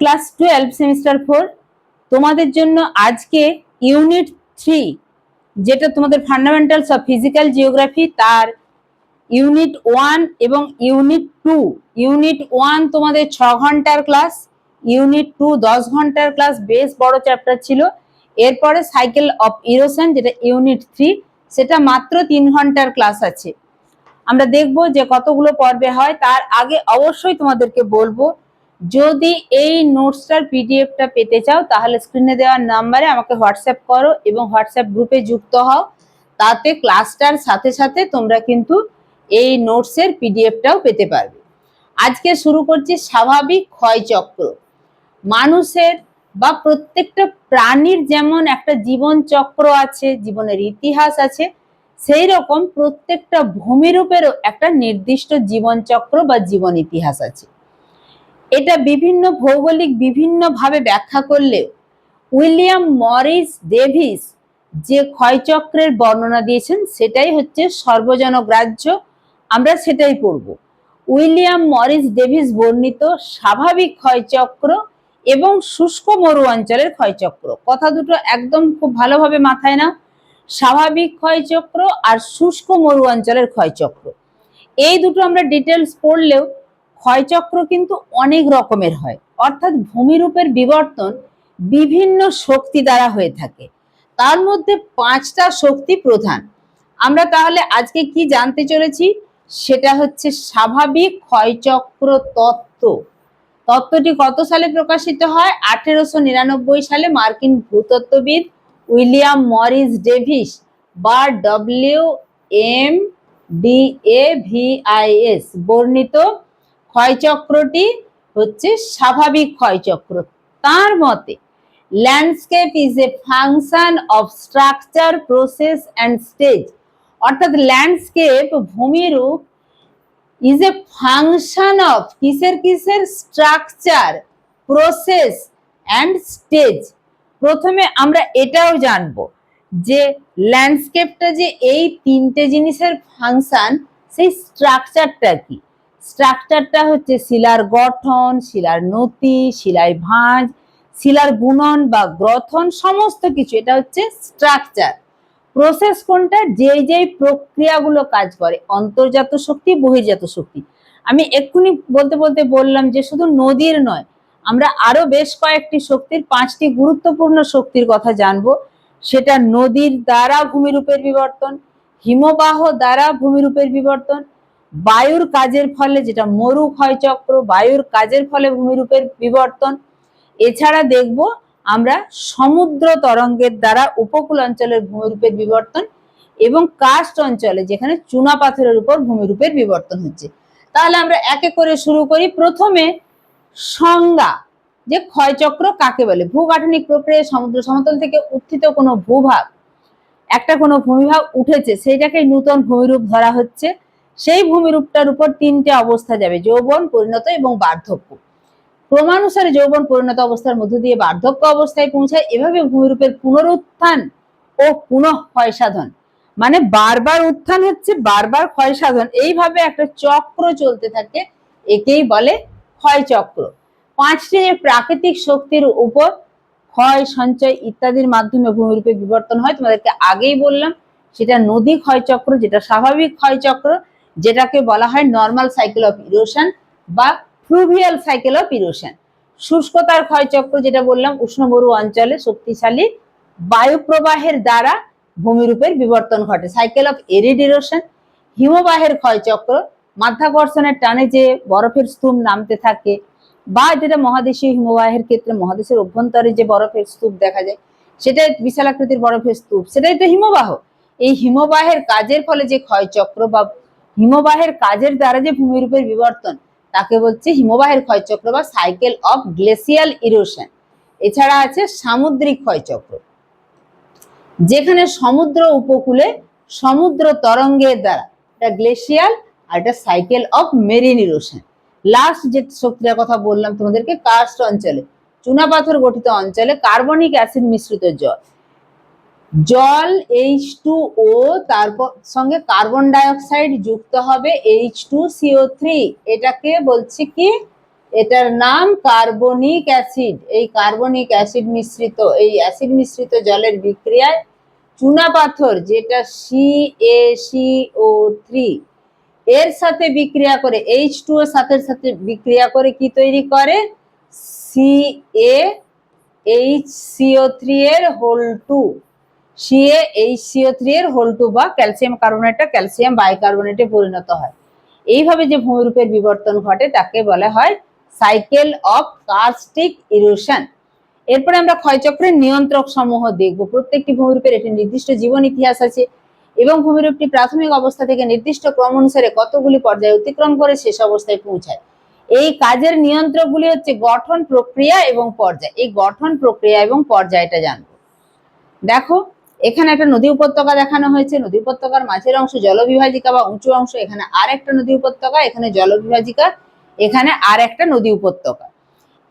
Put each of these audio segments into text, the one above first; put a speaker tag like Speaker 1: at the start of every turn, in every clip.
Speaker 1: Class twelve semester four তোমাদের জন্য আজকে ইউনিট থ্রি যেটা তোমাদের ফান্ডামেন্টালস অফ ফিজিক্যাল জিওগ্রাফি তার ইউনিট ওয়ান এবং ইউনিট টু ইউনিট ওয়ান তোমাদের ছ ঘণ্টার ক্লাস ইউনিট টু দশ ঘণ্টার ক্লাস বেশ বড় চ্যাপ্টার ছিল। এরপরে সাইকেল অফ ইরোশন যেটা ইউনিট থ্রি সেটা মাত্র তিন ঘণ্টার ক্লাস আছে। আমরা দেখব যে কতগুলো পর্বে হয়, তার আগে অবশ্যই তোমাদেরকে বলব যদি এই নোটসটার পিডিএফটা পেতে চাও, তাহলে স্ক্রিনে দেওয়ার নাম্বারে আমাকে হোয়াটসঅ্যাপ করো এবং হোয়াটসঅ্যাপ গ্রুপে যুক্ত হও। তাতে ক্লাসটার সাথে সাথে তোমরা কিন্তু এই নোটসের পিডিএফটাও পেতে পারবে। আজকে শুরু করছি স্বাভাবিক ক্ষয়চক্র মানুষের বা প্রত্যেকটা প্রাণীর যেমন একটা জীবন চক্র আছে, জীবনের ইতিহাস আছে, সেই রকম প্রত্যেকটা ভূমিরূপেরও একটা নির্দিষ্ট জীবন চক্র বা জীবন ইতিহাস আছে। এটা বিভিন্ন ভৌগোলিক বিভিন্নভাবে ব্যাখ্যা করলেও উইলিয়াম মরিস ডেভিস যে ক্ষয়চক্রের বর্ণনা দিয়েছেন, সেটাই হচ্ছে সর্বজনগ্রাহ্য আমরা সেটাই পড়ব। উইলিয়াম মরিস ডেভিস বর্ণিত স্বাভাবিক ক্ষয়চক্র এবং শুষ্ক মরু অঞ্চলের ক্ষয়চক্র। কথা দুটো একদম খুব ভালোভাবে মাথায় না স্বাভাবিক ক্ষয়চক্র আর শুষ্ক মরু অঞ্চলের ক্ষয়চক্র। এই দুটো আমরা ডিটেলস পড়লেও ক্ষয়চক্র কিন্তু অনেক রকমের হয়। অর্থাৎ ভূমিরূপের বিবর্তন বিভিন্ন শক্তি দ্বারা হয়ে থাকে। তার মধ্যে পাঁচটা শক্তি প্রধান। আমরা তাহলে আজকে কি জানতে চলেছি? সেটা হচ্ছে স্বাভাবিক ক্ষয়চক্র তত্ত্ব। তত্ত্বটি কত সালে প্রকাশিত হয়? আঠেরোশো নিরানব্বই সালে মার্কিন ভূতত্ত্ববিদ উইলিয়াম মরিস ডেভিস বা W M D A V I S বর্ণিত ক্ষয়চক্রটি হচ্ছে স্বাভাবিক ক্ষয়চক্র। তার মতে landscape is a function of structure process and stage অর্থাৎ ল্যান্ডস্কেপ ভূমিরূপ ইজ এ ফাংশন অফ কিসের কিসের স্ট্রাকচার প্রসেস অ্যান্ড স্টেজ প্রথমে আমরা এটাও জানব যে ল্যান্ডস্কেপটা যে এই তিনটে জিনিসের ফাংশন সেই স্ট্রাকচারটা কি। স্ট্রাকচারটা হচ্ছে শিলার গঠন, শিলার নতি, শিলায় ভাঁজ, শিলার গুণন বা গ্রথন, সমস্ত কিছু। এটা হচ্ছে স্ট্রাকচার প্রসেস কোনটা? যেই যেই প্রক্রিয়াগুলো কাজ করে, অন্তর্জাত শক্তি, বহির্জাত শক্তি। আমি এক্ষুনি বলতে বলতে বললাম যে শুধু নদীর নয়, আমরা আরও বেশ কয়েকটি শক্তির, পাঁচটি গুরুত্বপূর্ণ শক্তির কথা জানব। সেটা নদীর দ্বারা ভূমিরূপের বিবর্তন, হিমবাহ দ্বারা ভূমিরূপের বিবর্তন বায়ুর কাজের ফলে যেটা মরু ক্ষয়চক্র বায়ুর কাজের ফলে ভূমিরূপের বিবর্তন। এছাড়া দেখব আমরা সমুদ্র তরঙ্গের দ্বারা উপকূল অঞ্চলের ভূমিরূপের বিবর্তন এবং কাস্ট অঞ্চলে যেখানে চুনা পাথরের উপর ভূমিরূপের বিবর্তন হচ্ছে। তাহলে আমরা একে করে শুরু করি। প্রথমে সংজ্ঞা, যে ক্ষয়চক্র কাকে বলে? ভূগাঠনিক প্রক্রিয়ায় সমুদ্র সমতল থেকে উত্থিত কোনো ভূভাগ, একটা কোনো ভূমিভাগ উঠেছে সেইটাকে নূতন ভূমিরূপ ধরা হচ্ছে। সেই ভূমিরূপটার উপর তিনটে অবস্থা যাবে, যৌবন, পরিণত এবং বার্ধক্য। ক্রমানুসারে যৌবন, পরিণত অবস্থার মধ্য দিয়ে বার্ধক্য অবস্থায় পৌঁছায়, এভাবে ভূমিরূপের পুনরুত্থান ও পুনঃ ক্ষয় সাধন মানে বারবার উত্থান হচ্ছে, বারবার ক্ষয় সাধন এইভাবে একটা চক্র চলতে থাকে, একেই বলে ক্ষয় চক্র পাঁচটি যে প্রাকৃতিক শক্তির উপর ক্ষয়, সঞ্চয় ইত্যাদির মাধ্যমে ভূমিরূপে বিবর্তন হয়, তোমাদেরকে আগেই বললাম, সেটা নদী ক্ষয়চক্র, যেটা স্বাভাবিক ক্ষয়চক্র যেটাকে বলা হয় নর্মাল সাইকেল অফ ইরোশন বা ফ্লুভিয়াল সাইকেল অফ ইরোশন শুষ্কতার ক্ষয়চক্র যেটা বললাম, উষ্ণমরু অঞ্চলে শক্তিশালী বায়ু প্রবাহের দ্বারা ভূমিরূপের বিবর্তন ঘটে। সাইকেল অফ এরিড ইরোশন হিমবাহের ক্ষয়চক্র, মাধ্যাকর্ষণের টানে যে বরফের স্তূপ নামতে থাকে বা যেটা মহাদেশীয় হিমবাহের ক্ষেত্রে মহাদেশের অভ্যন্তরে যে বরফের স্তূপ দেখা যায়, সেটাই বিশাল আকৃতির বরফের স্তূপ। সেটাই তো হিমবাহ। এই হিমবাহের কাজের ফলে যে ক্ষয়চক্র বা হিমবাহের কাজের দ্বারা যে ভূমিরূপের বিবর্তন, তাকে বলছে হিমবাহের ক্ষয়চক্র বা সাইকেল অফ গ্লেসিয়াল ইরোশন এছাড়া আছে সামুদ্রিক ক্ষয়চক্র, যেখানে সমুদ্র উপকূলে সমুদ্র তরঙ্গের দ্বারা, এটা গ্লেসিয়াল আর এটা cycle of marine erosion last যে শক্তিটার কথা বললাম তোমাদেরকে কার্স্ট অঞ্চলে, চুনাপাথর গঠিত অঞ্চলে কার্বনিক অ্যাসিড মিশ্রিত জল। জল এইচ টু ও তারপর সঙ্গে কার্বন ডাইঅক্সাইড যুক্ত হবে এইচ টু সিও থ্রি এটাকে বলছি কি? এটার নাম কার্বনিক অ্যাসিড এই কার্বনিক অ্যাসিড মিশ্রিত, এই অ্যাসিড মিশ্রিত জলের বিক্রিয়ায় চুনা পাথর, যেটা C A C O three এর সাথে বিক্রিয়া করে এইচ টু এর সাথে সাথে বিক্রিয়া করে কি তৈরি করে? C A H C O three এর whole two C A H C O three এর হোল টু বা ক্যালসিয়াম কার্বনেটটা ক্যালসিয়াম বাইকার্বনেটে পরিণত হয়। এইভাবে যে ভূমিরূপের বিবর্তন ঘটে, তাকে বলা হয় সাইকেল অফ কার্স্টিক ইরোশন। এরপরে আমরা ক্ষয়চক্রের নিয়ন্ত্রক সমূহ দেখব। প্রত্যেকটি ভূমিরূপের একটি নির্দিষ্ট জীবন ইতিহাস আছে এবং ভূমিরূপটি প্রাথমিক অবস্থা থেকে নির্দিষ্ট ক্রম অনুসারে কতগুলি পর্যায়ে অতিক্রম করে শেষ অবস্থায় পৌঁছায়। এই কাজের নিয়ন্ত্রকগুলি হচ্ছে গঠন প্রক্রিয়া এবং পর্যায়। এই গঠন প্রক্রিয়া এবং পর্যায়টা জানব। দেখো এখানে একটা নদী উপত্যকা দেখানো হয়েছে। নদী উপত্যকার মাঝের অংশ জলবিভাজিকা বা উঁচু অংশ, এখানে আর একটা নদী উপত্যকা, এখানে জলবিভাজিকা, এখানে আর একটা নদী উপত্যকা।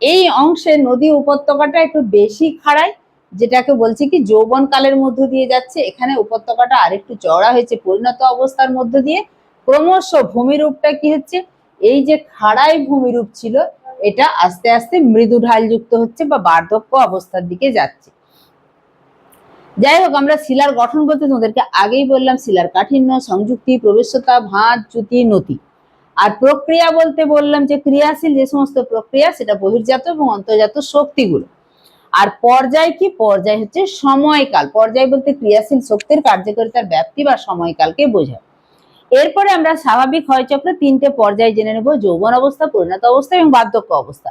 Speaker 1: এই অংশে নদী উপত্যকাটা একটু বেশি খাড়ায় যেটাকে বলছি কি যৌবন কালের মধ্য দিয়ে যাচ্ছে। এখানে উপত্যকাটা আরেকটু চওড়া হয়েছে পরিণত অবস্থার মধ্য দিয়ে। ক্রমশ ভূমিরূপটা কি হচ্ছে? এই যে খাড়াই ভূমিরূপ ছিল, এটা আস্তে আস্তে মৃদু ঢালযুক্ত হচ্ছে বা বার্ধক্য অবস্থার দিকে যাচ্ছে। যাই হোক আমরা শিলার গঠন বলতে তোমাদেরকে আগেই বললাম, শিলার কাঠিন্য, সংযুক্তি, প্রবেশতা, ভাঁজ, চ্যুতি, নতি। আর প্রক্রিয়া বলতে বললাম যে ক্রিয়াশীল যে সমস্ত প্রক্রিয়া, সেটা বহির্জাত এবং অন্তর্জাত শক্তিগুলো। আর পর্যায় কি? পর্যায় হচ্ছে সময়কাল। পর্যায় বলতে ক্রিয়াশীল শক্তির কার্যকারিতার ব্যাপ্তি বা সময়কালকে বোঝায়। এরপরে আমরা স্বাভাবিক ক্ষয়চক্রে তিনটে পর্যায় জেনে নেব, যৌবন অবস্থা, পরিণত অবস্থা এবং বার্ধক্য অবস্থা।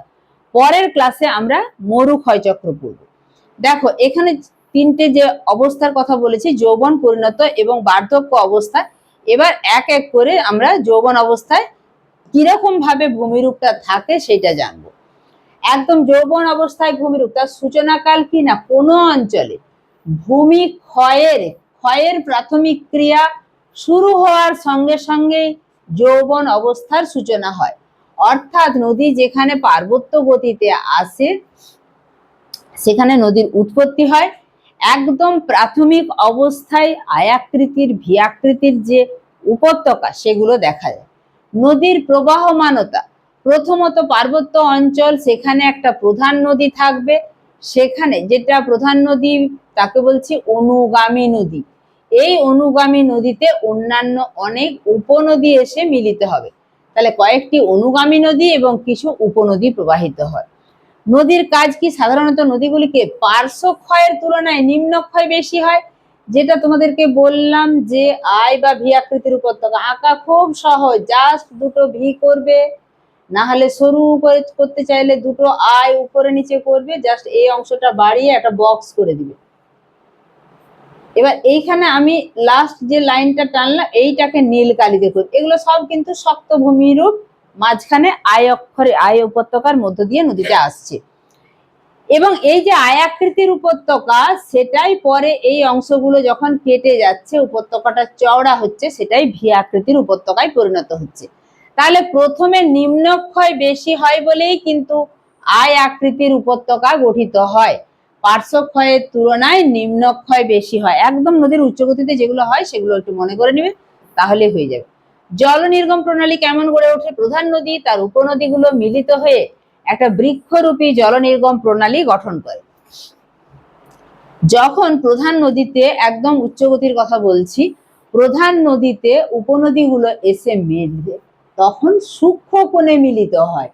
Speaker 1: পরের ক্লাসে আমরা মরু ক্ষয়চক্র পড়ব। দেখো, এখানে তিনটে যে অবস্থার কথা বলেছি, যৌবন পরিণত এবং বার্ধক্য অবস্থা, এবার এক এক করে আমরা যৌবন অবস্থায় কীরকম ভাবে ভূমিরূপটা থাকে সেটা জানব। একদম যৌবন অবস্থায় ভূমিরূপ, তার সূচনাকাল কি না? কোনো অঞ্চলে ভূমি ক্ষয়ের ক্ষয়ের প্রাথমিক ক্রিয়া শুরু হওয়ার সঙ্গে সঙ্গেই যৌবন অবস্থার সূচনা হয়। অর্থাৎ নদী যেখানে পার্বত্য গতিতে আসে, সেখানে নদীর উৎপত্তি হয় একদম প্রাথমিক অবস্থায় আয়াকৃতির, ভিয়াকৃতির যে উপত্যকা, সেগুলো দেখা যায়। নদীর প্রবাহমানতা, প্রথমত পার্বত্য অঞ্চল, সেখানে একটা প্রধান নদী থাকবে। সেখানে যেটা প্রধান নদী, তাকে বলছি অনুগামী নদী। এই অনুগামী নদীতে অন্যান্য অনেক উপনদী এসে মিলিত হবে। তাহলে কয়েকটি অনুগামী নদী এবং কিছু উপনদী প্রবাহিত হয়। নদীর কাজ কি? সাধারণত নদীগুলিকে পার্শ্ব ক্ষয়ের তুলনায় নিম্ন ক্ষয় বেশি হয়? যেটা তোমাদেরকে বললাম যে আয় বা ভি আকৃতির উপত্যকা আঁকা খুব সহজ। জাস্ট দুটো ভি করবে না হলে সরু করে করতে চাইলে দুটো আয় উপরে নিচে করবে, জাস্ট এই অংশটা বাড়িয়ে একটা বক্স করে দিবে। এবার এইখানে আমি লাস্ট যে লাইনটা টানলাম, এইটাকে নীল কালিতে করব এগুলো সব কিন্তু শক্ত ভূমিরূপ। মাঝখানে আয় অক্ষরে আয় উপত্যকার মধ্য দিয়ে নদীটা আসছে। এবং এই যে আয়াকৃতির উপত্যকা, সেটাই পরে এই অংশগুলো যখন কেটে যাচ্ছে, উপত্যকাটা চওড়া হচ্ছে, সেটাই ভি আকৃতির উপত্যকায় পরিণত হচ্ছে। তাহলে প্রথমে নিম্নক্ষয় বেশি হয় বলেই কিন্তু আয় আকৃতির উপত্যকা গঠিত হয়। পার্শ্বক্ষয়ের তুলনায় নিম্নক্ষয় বেশি হয়। একদম নদীর উচ্চগতিতে যেগুলো হয়, সেগুলো একটু মনে করে নিবে তাহলে হয়ে যাবে। জল নির্গম প্রণালী কেমন গড়ে ওঠে প্রধান নদী, তার উপনদীগুলো মিলিত হয়ে একটা বৃক্ষরূপী জল নির্গম প্রণালী গঠন করে। যখন প্রধান নদীতে একদম উচ্চগতির কথা বলছি, প্রধান নদীতে উপনদীগুলো এসে মিলবে, তখন সূক্ষ্ম কোণে মিলিত হয়।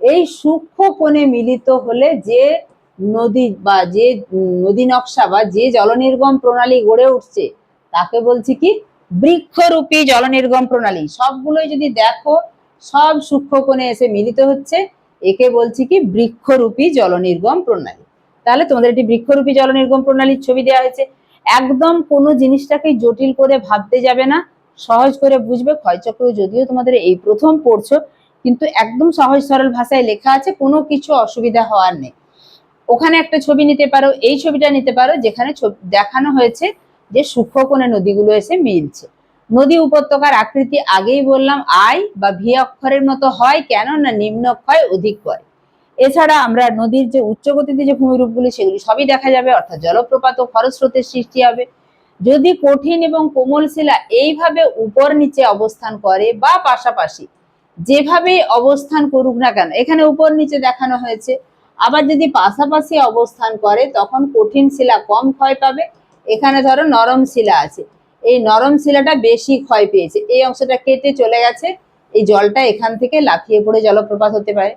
Speaker 1: এই সূক্ষ্ম কোণে মিলিত হলে যে নদী বা যে নদী নকশা বা যে জলনির্গম প্রণালী গড়ে উঠছে, তাকে বলছি কি? বৃক্ষরূপী জলনির্গম প্রণালী। সবগুলোই যদি দেখো, সব সূক্ষ্ম কোণে এসে মিলিত হচ্ছে। একে বলছি কি? বৃক্ষরূপী জলনির্গম প্রণালী। তাহলে তোমাদের একটি বৃক্ষরূপী জলনির্গম প্রণালীর ছবি দেওয়া হয়েছে। একদম কোনো জিনিসটাকে জটিল করে ভাবতে যাবে না। সহজ করে বুঝবে ক্ষয়চক্র যদিও তোমাদের এই প্রথম পড়ছো, কিন্তু একদম সহজ সরল ভাষায় লেখা আছে, কোনো কিছু অসুবিধা হওয়ার নেই। ওখানে একটা ছবি নিতে পারো, এই ছবিটা নিতে পারো, যেখানে দেখানো হয়েছে যে সূক্ষ্মকোণে নদীগুলো এসে মিলছে। নদী উপত্যকার আকৃতি আগেই বললাম আই বা ভি অক্ষরের মতো হয় কেন না নিম্ন অক্ষয় অধিক করে এছাড়া আমরা নদীর যে উচ্চগতিতে যে ভূমিরূপগুলি সেগুলি সবই দেখা যাবে, অর্থাৎ জলপ্রপাত ও খরস্রোতের সৃষ্টি হবে। যদি কঠিন এবং কোমল শিলা এইভাবে উপর নিচে অবস্থান করে বা পাশাপাশি যেভাবেই অবস্থান করুক না কেন, এখানে উপর নিচে দেখানো হয়েছে। আবার যদি পাশাপাশি অবস্থান করে, তখন কঠিন শিলা কম ক্ষয় পাবে। এখানে ধরো নরম শিলা আছে। এই নরম শিলাটা বেশি ক্ষয় পেয়েছে। এই অংশটা কেটে চলে গেছে। এই জলটা এখান থেকে লাফিয়ে পড়ে জলপ্রপাত হতে পারে।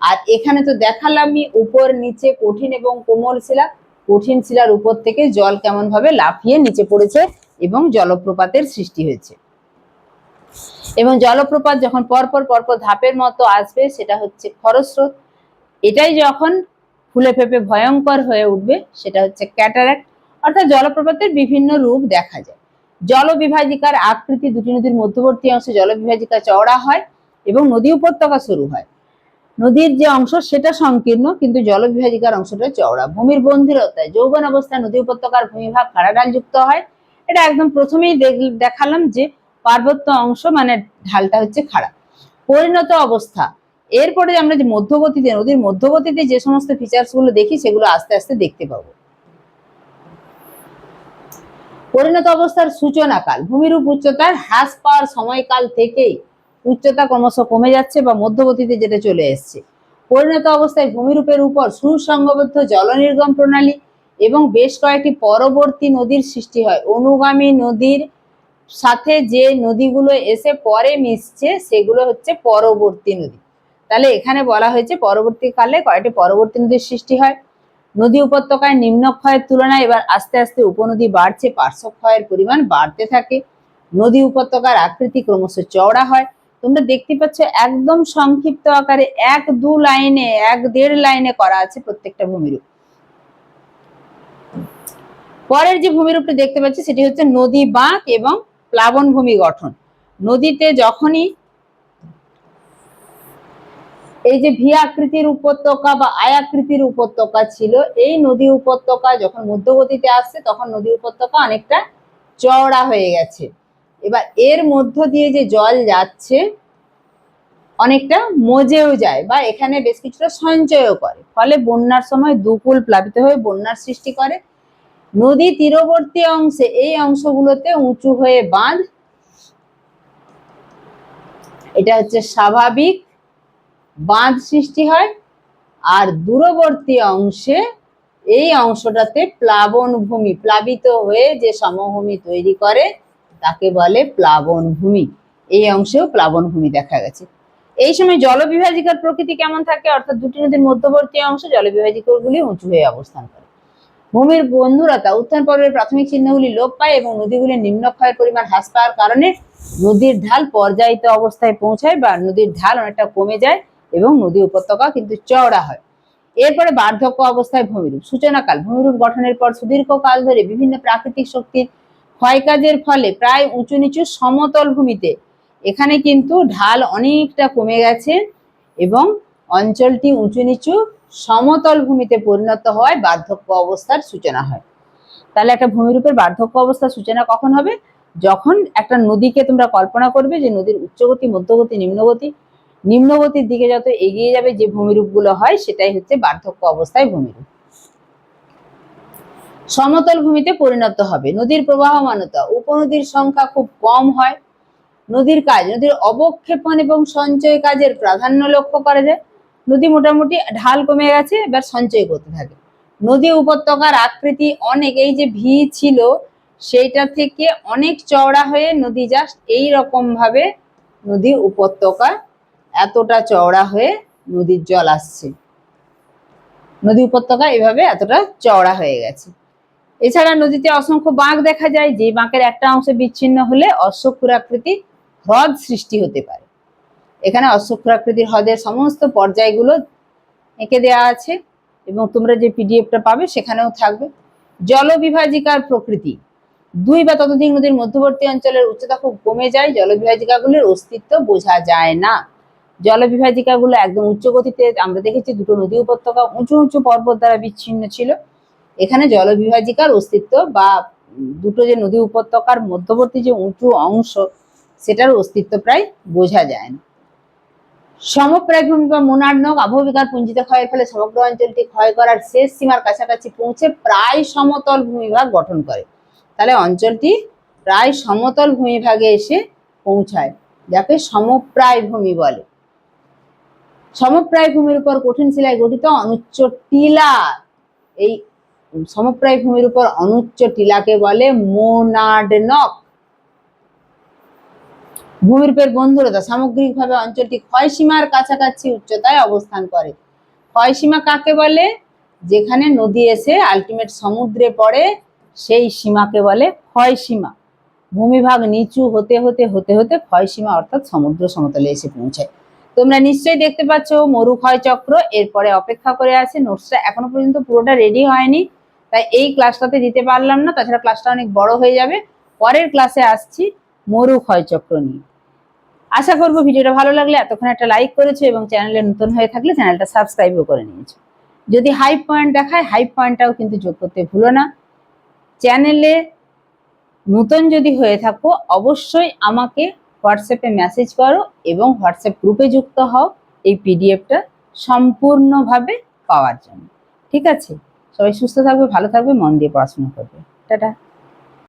Speaker 1: আর এখানে তো দেখালামই উপর নিচে কঠিন এবং কোমল শিলা। কঠিন শিলার উপর থেকে জল কেমন ভাবে লাফিয়ে নিচে পড়েছে এবং জলপ্রপাতের সৃষ্টি হয়েছে। এবং জলপ্রপাত যখন পরপর পরপর ধাপের মতো আসবে, সেটা হচ্ছে খরস্রোত। এটাই যখন ফুলে ফেপে ভয়ঙ্কর হয়ে উঠবে, সেটা হচ্ছে ক্যাটারাক্ট। অর্থাৎ জলপ্রপাতের বিভিন্ন রূপ দেখা যায়। জলবিভাজিকার আকৃতি দুটি নদীর মধ্যবর্তী অংশে জলবিভাজিকা চওড়া হয় এবং নদী উপত্যকা শুরু হয়। নদীর যে অংশ সেটা সংকীর্ণ, কিন্তু জলবিভাজিকার অংশটা চওড়া। ভূমির বন্ধিরতায় যৌবন অবস্থায় নদী উপত্যকার ভূমিভাগ খাড়াঢাল যুক্ত হয়। এটা একদম প্রথমেই দেখ- দেখালাম যে পার্বত্য অংশ মানে ঢালটা হচ্ছে খাড়া। পরিণত অবস্থা। এরপরে আমরা যে মধ্যগতিতে, নদীর মধ্যগতিতে যে সমস্ত ফিচার্সগুলো দেখি, সেগুলো আস্তে আস্তে দেখতে পাবো। পরিণত অবস্থার সূচনাকাল ভূমিরূপ উচ্চতার হ্রাস পাওয়ার সময়কাল থেকেই উচ্চতা ক্রমশ কমে যাচ্ছে বা মধ্যবর্তীতে যেটা চলে এসছে। পরিণত অবস্থায় ভূমিরূপের উপর সুসংঘবদ্ধ জলনির্গম প্রণালী এবং বেশ কয়েকটি পরবর্তী নদীর সৃষ্টি হয়। অনুগামী নদীর সাথে যে নদীগুলো এসে পরে মিশছে, সেগুলো হচ্ছে পরবর্তী নদী। তাহলে এখানে বলা হয়েছে পরবর্তীকালে কয়েকটি পরবর্তী নদীর সৃষ্টি হয়। নদী উপত্যকায় নিম্নক্ষয়ের তুলনায় এবার আস্তে আস্তে উপনদী বাড়ছে পার্শ্বক্ষয়ের পরিমাণ বাড়তে থাকে। নদী উপত্যকার আকৃতি ক্রমশ চওড়া হয়। তোমরা দেখতে পাচ্ছ একদম সংক্ষিপ্ত আকারে এক দু লাইনে, এক দেড় লাইনে করা আছে প্রত্যেকটা ভূমিরূপ। পরের যে ভূমিরূপটা দেখতে পাচ্ছি সেটি হচ্ছে নদী বাঁক এবং প্লাবন ভূমি গঠন। নদীতে যখনই এই যে ভি আকৃতির উপত্যকা বা আয়াকৃতির উপত্যকা ছিল, এই নদী উপত্যকা যখন মধ্যগতিতে আসছে, তখন নদী উপত্যকা অনেকটা চওড়া হয়ে গেছে। এবার এর মধ্য দিয়ে যে জল যাচ্ছে, অনেকটা মজেও যায় বা এখানে বেশ কিছুটা সঞ্চয়ও করে। ফলে বন্যার সময় দুকুল প্লাবিত হয়ে বন্যার সৃষ্টি করে। নদী তীরবর্তী অংশে এই অংশগুলোতে উঁচু হয়ে বাঁধ। এটা হচ্ছে স্বাভাবিক। বাঁধ সৃষ্টি হয় আর দূরবর্তী অংশে এই অংশটাতে প্লাবন ভূমি, প্লাবিত হয়ে যে সমভূমি তৈরি করে, তাকে বলে প্লাবন ভূমি। এই অংশেও প্লাবন ভূমি দেখা গেছে। এই সময় জলবিভাজিকার প্রকৃতি কেমন থাকে? অর্থাৎ দুটি নদীর মধ্যবর্তী অংশ জলবিভাজিকাগুলি উঁচু হয়ে অবস্থান করে। ভূমির বন্ধুরতা, উত্থান পর্বের প্রাথমিক চিহ্নগুলি লোপ পায় এবং নদীগুলির নিম্নক্ষয়ের পরিমাণ হ্রাস পাওয়ার কারণে নদীর ঢাল পর্যায়িত অবস্থায় পৌঁছায় বা নদীর ঢাল অনেকটা কমে যায়। এবং নদী উপত্যকা কিন্তু চওড়া হয়। এরপরে বার্ধক্য অবস্থায় ভূমিরূপ। সূচনাকাল। ভূমিরূপ গঠনের পর সুদীর্ঘ কাল ধরে বিভিন্ন প্রাকৃতিক শক্তির ক্ষয়কাজের ফলে প্রায় উঁচু নিচু সমতল ভূমিতে এখানে কিন্তু ঢাল অনেকটা কমে গেছে এবং অঞ্চলটি উঁচু নিচু সমতল ভূমিতে পরিণত হওয়ায় বার্ধক্য অবস্থার সূচনা হয়। তাহলে একটা ভূমিরূপের বার্ধক্য অবস্থার সূচনা কখন হবে? যখন একটা নদীকে তোমরা কল্পনা করবে যে নদীর উচ্চগতি, মধ্যগতি, নিম্নগতি নিম্নগতির দিকে যত এগিয়ে যাবে যে ভূমিরূপগুলো হয়, সেটাই হচ্ছে বার্ধক্য অবস্থায় ভূমিরূপ। সমতল ভূমিতে পরিণত হবে। নদীর প্রবাহমানতা, উপনদীর সংখ্যা খুব কম হয়। নদীর কাজ, নদীর অবক্ষেপণ এবং সঞ্চয় কাজের প্রাধান্য লক্ষ্য করা যায়। নদী মোটামুটি ঢাল কমে গেছে, এবার সঞ্চয় করতে থাকে। নদী উপত্যকার আকৃতি অনেক, এই যে ভি ছিল, সেইটা থেকে অনেক চওড়া হয়ে নদী জাস্ট এই রকম ভাবে নদী উপত্যকা এতটা চওড়া হয়ে নদীর জল আসছে। নদী উপত্যকা এভাবে এতটা চওড়া হয়ে গেছে। এছাড়া নদীতে অসংখ্য বাঁক দেখা যায় যে বাঁকের একটা অংশ বিচ্ছিন্ন হলে অশ্বক্ষুরাকৃতি হ্রদ সৃষ্টি হতে পারে। এখানে অশ্বক্ষুরাকৃতির হ্রদের সমস্ত পর্যায়গুলো এঁকে দেওয়া আছে এবং তোমরা যে পিডিএফটা পাবে সেখানেও থাকবে। জলবিভাজিকার প্রকৃতি। দুই বা ততোধিক নদীর মধ্যবর্তী অঞ্চলের উচ্চতা খুব কমে যায়, জলবিভাজিকাগুলির অস্তিত্ব বোঝা যায় না। জলবিভাজিকাগুলো একদম উচ্চ গতিতে আমরা দেখেছি দুটো নদী উপত্যকা উঁচু উঁচু পর্বত দ্বারা বিচ্ছিন্ন ছিল। এখানে জলবিভাজিকার অস্তিত্ব বা দুটো যে নদী উপত্যকার মধ্যবর্তী যে উঁচু অংশ, সেটার অস্তিত্ব প্রায় বোঝা যায় না। সমপ্রায় ভূমি বা মোনার্নক আবহবিকার পুঞ্জিত ক্ষয়ের ফলে সমগ্র অঞ্চলটি ক্ষয় করার শেষ সীমার কাছাকাছি পৌঁছে প্রায় সমতল ভূমিভাগ গঠন করে। তাহলে অঞ্চলটি প্রায় সমতল ভূমিভাগে এসে পৌঁছায়, যাকে সমপ্রায় ভূমি বলে। সমপ্রায় ভূমির উপর কঠিন শিলায় গঠিত অনুচ্চ টিলা। এই সমপ্রায় ভূমির উপর অনুচ্চ টিলাকে বলে মোনাডনক ভূমিরূপের বন্ধুরতা, সামগ্রিকভাবে অঞ্চলটি ক্ষয়সীমার কাছাকাছি উচ্চতায় অবস্থান করে। ক্ষয়সীমা কাকে বলে? যেখানে নদী এসে আলটিমেট সমুদ্রে পড়ে, সেই সীমাকে বলে ক্ষয়সীমা ভূমিভাগ নিচু হতে হতে হতে হতে ক্ষয়সীমা অর্থাৎ সমুদ্র সমতলে এসে পৌঁছায়। তোমরা নিশ্চয়ই দেখতে পাচ্ছ মরু ক্ষয় চক্র, এরপরে অপেক্ষা করে আছে নোটসটা। এখনও পর্যন্ত পুরোটা রেডি হয়নি, তাই এই ক্লাসটাতে দিতে পারলাম না, তাছাড়া ক্লাসটা অনেক বড় হয়ে যাবে। পরের ক্লাসে আসছি মরু ক্ষয় চক্র নিয়ে। আশা করব ভিডিওটা ভালো লাগলে এতক্ষণ একটা লাইক করেছ এবং চ্যানেলে নতুন হয়ে থাকলে চ্যানেলটা সাবস্ক্রাইবও করে নিয়েছো। যদি হাই পয়েন্ট দেখায় হাই পয়েন্টটাও কিন্তু যোগ করতে ভুলো না। চ্যানেলে নতুন যদি হয়ে থাকো, অবশ্যই আমাকে হোয়াটসঅ্যাপে মেসেজ করো এবং হোয়াটসঅ্যাপ গ্রুপে যুক্ত হও। এই পিডিএফটা সম্পূর্ণভাবে পাওয়ার জন্য। ঠিক আছে? সবাই সুস্থ থাকবে, ভালো থাকবে, মন দিয়ে পড়াশোনা করবে। টাটা।